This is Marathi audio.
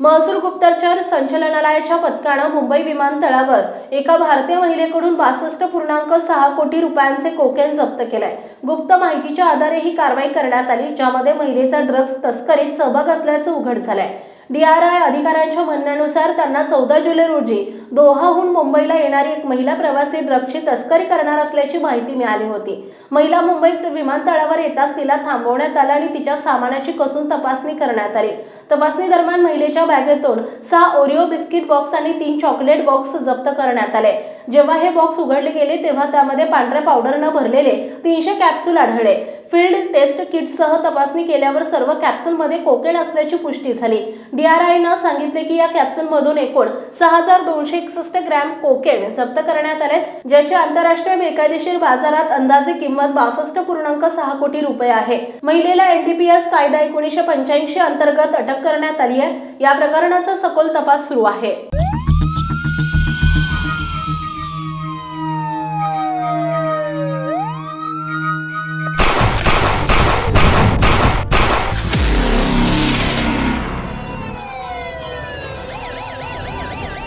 महसूल गुप्तचर संचालनालयाच्या पथकानं मुंबई विमानतळावर एका भारतीय महिलेकडून बासष्ट पूर्णांक सहा कोटी रुपयांचे कोकेन जप्त केलाय. गुप्त माहितीच्या आधारे ही कारवाई करण्यात आली ज्यामध्ये महिलेचा ड्रग्ज तस्करीत सहभाग असल्याचं उघड झालंय. डी आर आय अधिकाऱ्यांच्या म्हणण्यानुसार त्यांना चौदा जुलै रोजी दोहाहून मुंबईला येणारी एक महिला प्रवासी ड्रग्जची तस्करी करणार असल्याची माहिती मिळाली होती. महिला मुंबईत विमानतळावर येताच तिला थांबवण्यात आलं आणि तिच्या सामानाची कसून तपासणी करण्यात आली. तपासणी दरम्यान महिलेच्या बॅगेतून सहा ओरिओ बिस्किट बॉक्स आणि तीन चॉकलेट बॉक्स जप्त करण्यात आले. जेव्हा हे बॉक्स उघडले गेले तेव्हा त्यामध्ये पांढऱ्या पावडरनं भरलेले तीनशे कॅप्सूल आढळले. फील्ड टेस्ट किटसह तपासणी केल्यावर सर्व कॅप्सूलमध्ये कोकेन असल्याची पुष्टी झाली. डीआरआयनं सांगितले की या कॅप्सूलमधून एकूण सहा हजार दोनशे एकसष्ट ग्रॅम कोकेन जप्त करण्यात आले ज्याची आंतरराष्ट्रीय बेकायदेशीर बाजारात अंदाजे किंमत बासष्ट पूर्णांक सहा कोटी रुपये आहे. महिलेला एनडीपीएस कायदा एकोणीसशे पंच्याऐंशी अंतर्गत अटक करण्यात आली आहे. या प्रकरणाचा सखोल तपास सुरू आहे.